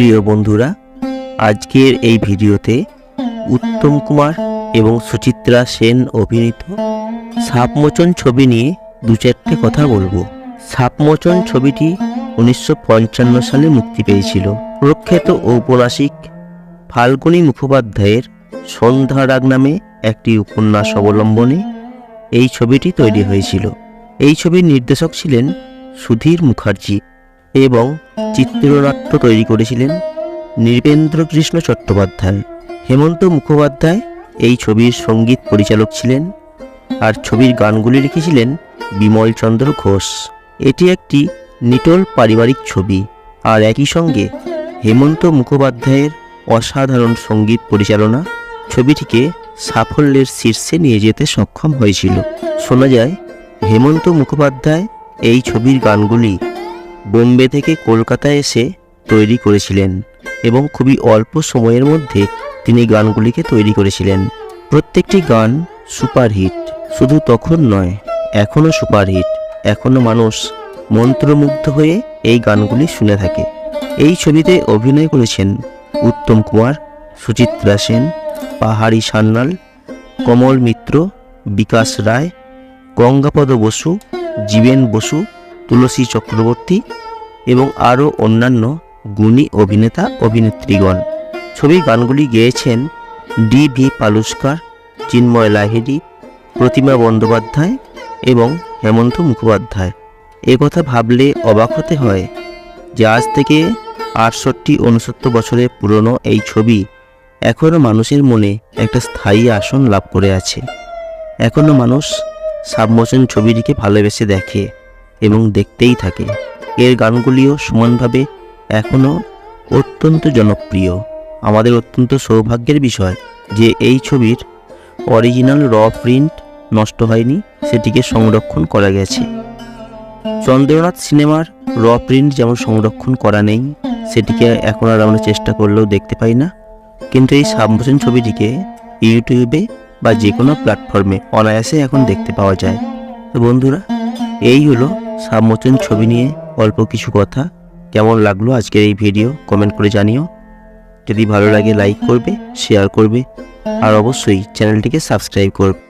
প্রিয় বন্ধুরা, আজকের এই ভিডিওতে উত্তম কুমার এবং সুচিত্রা সেন অভিনীত সাপমোচন ছবি নিয়ে দু চারটে কথা বলব। সাপমোচন ছবিটি উনিশশো পঞ্চান্ন সালে মুক্তি পেয়েছিল। প্রখ্যাত ঔপন্যাসিক ফাল্গুনী মুখোপাধ্যায়ের সন্ধ্যা রাগ নামে একটি উপন্যাস অবলম্বনে এই ছবিটি তৈরি হয়েছিল। এই ছবির নির্দেশক ছিলেন সুধীর মুখার্জি। এবং চিত্রনাট্য তৈরি করেছিলেন নৃপেন্দ্র কৃষ্ণ চট্টোপাধ্যায়। হেমন্ত মুখোপাধ্যায় এই ছবির সংগীত পরিচালক ছিলেন আর ছবির গানগুলি লিখেছিলেন বিমল চন্দ্র ঘোষ। এটি একটি নিটল পারিবারিক ছবি আর একই সঙ্গে হেমন্ত মুখোপাধ্যায়ের অসাধারণ সংগীত পরিচালনা ছবিটিকে সাফল্যের শীর্ষে নিয়ে যেতে সক্ষম হয়েছিল। শোনা যায়, হেমন্ত মুখোপাধ্যায় এই ছবির গানগুলি বোম্বে থেকে কলকাতায় এসে তৈরি করেছিলেন এবং খুবই অল্প সময়ের মধ্যে তিনি গানগুলিকে তৈরি করেছিলেন। প্রত্যেকটি গান সুপারহিট, শুধু তখন নয়, এখনও সুপারহিট। এখনও মানুষ মন্ত্রমুগ্ধ হয়ে এই গানগুলি শুনে থাকে। এই ছবিতে অভিনয় করেছেন উত্তম কুমার, সুচিত্রা সেন, পাহাড়ি সান্যাল, কমল মিত্র, বিকাশ রায়, গঙ্গাপদ বসু, জীবেন বসু তুলসী চক্রবর্তী এবং আরও অন্যান্য গুণী অভিনেতা অভিনেত্রীগণ। ছবির গানগুলি গেয়েছেন ডি ভি পালুস্কার, চিন্ময় লাহিড়ী, প্রতিমা বন্দ্যোপাধ্যায় এবং হেমন্ত মুখোপাধ্যায়। কথা ভাবলে অবাক হতে হয় যে আজ থেকে আটষট্টি উনসত্তর বছরের পুরনো এই ছবি এখনও মানুষের মনে একটা স্থায়ী আসন লাভ করে আছে। এখনও মানুষ সাবমোশন ছবিটিকে ভালোবেসে দেখে। এবং দেখতেই থাকে। এর গানগুলিও সমানভাবে এখনও অত্যন্ত জনপ্রিয়। আমাদের অত্যন্ত সৌভাগ্যের বিষয় যে এই ছবির অরিজিনাল র প্রিন্ট নষ্ট হয়নি, সেটিকে সংরক্ষণ করা গেছে। চন্দ্রনাথ সিনেমার র প্রিন্ট যেমন সংরক্ষণ করা নেই, সেটিকে এখন আর আমরা চেষ্টা করলেও দেখতে পাই না। কিন্তু এই সাবমোশন ছবিটিকে ইউটিউবে বা যে কোনো প্ল্যাটফর্মে অনায়াসে এখন দেখতে পাওয়া যায়। তো বন্ধুরা, এই হলো সাবমোচন ছবি নিয়ে অল্প কিছু কথা। কেমন লাগল আজকের এই ভিডিও? কমেন্ট করে জানিও। যদি ভালো লাগে লাইক করবে শেয়ার করবে। আর অবশ্যই চ্যানেলটিকে সাবস্ক্রাইব করবে।